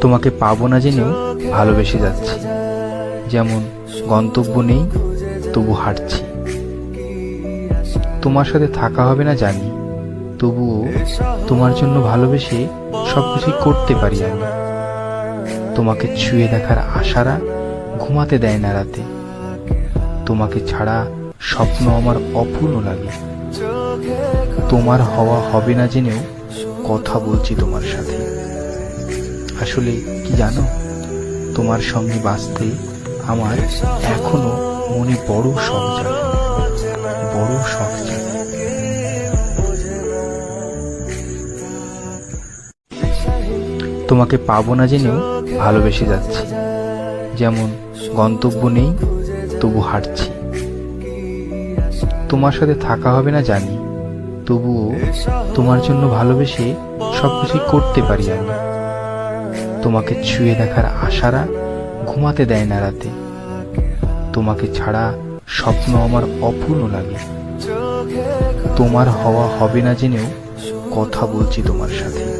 তোমাকে পাবো না জেনেও ভালোবেসে যাচ্ছি। যেমন গন্তব্য নেই, তবু হাঁটছি। তোমার সাথে থাকা হবে না জানি, তবুও তোমার জন্য ভালোবেসে সবকিছুই করতে পারি আমি। তোমাকে ছুঁয়ে দেখার আশারা ঘুমাতে দেয় না রাতে। তোমাকে ছাড়া স্বপ্ন আমার অপূর্ণ লাগে। তোমার হওয়া হবে না জেনেও কথা বলছি তোমার সাথে। আসলে কি জানো? তোমার সঙ্গে বাঁচতে আমার এখনও মনে বড় শখ বড় শখ তোমাকে পাবো না জেনেও ভালোবেসে যাচ্ছি। যেমন গন্তব্য নেই, তবু হাঁটছি। তোমার সাথে থাকা হবে না জানি, তবুও তোমার জন্য ভালোবেসে সবকিছুই করতে পারি আমি। তোমাকে ছুঁয়ে দেখার আশারা ঘুমাতে দেয় না রাতে। তোমাকে ছাড়া স্বপ্ন আমার অপূর্ণ লাগে। তোমার হওয়া হবে না জেনেও কথা বলছি তোমার সাথে।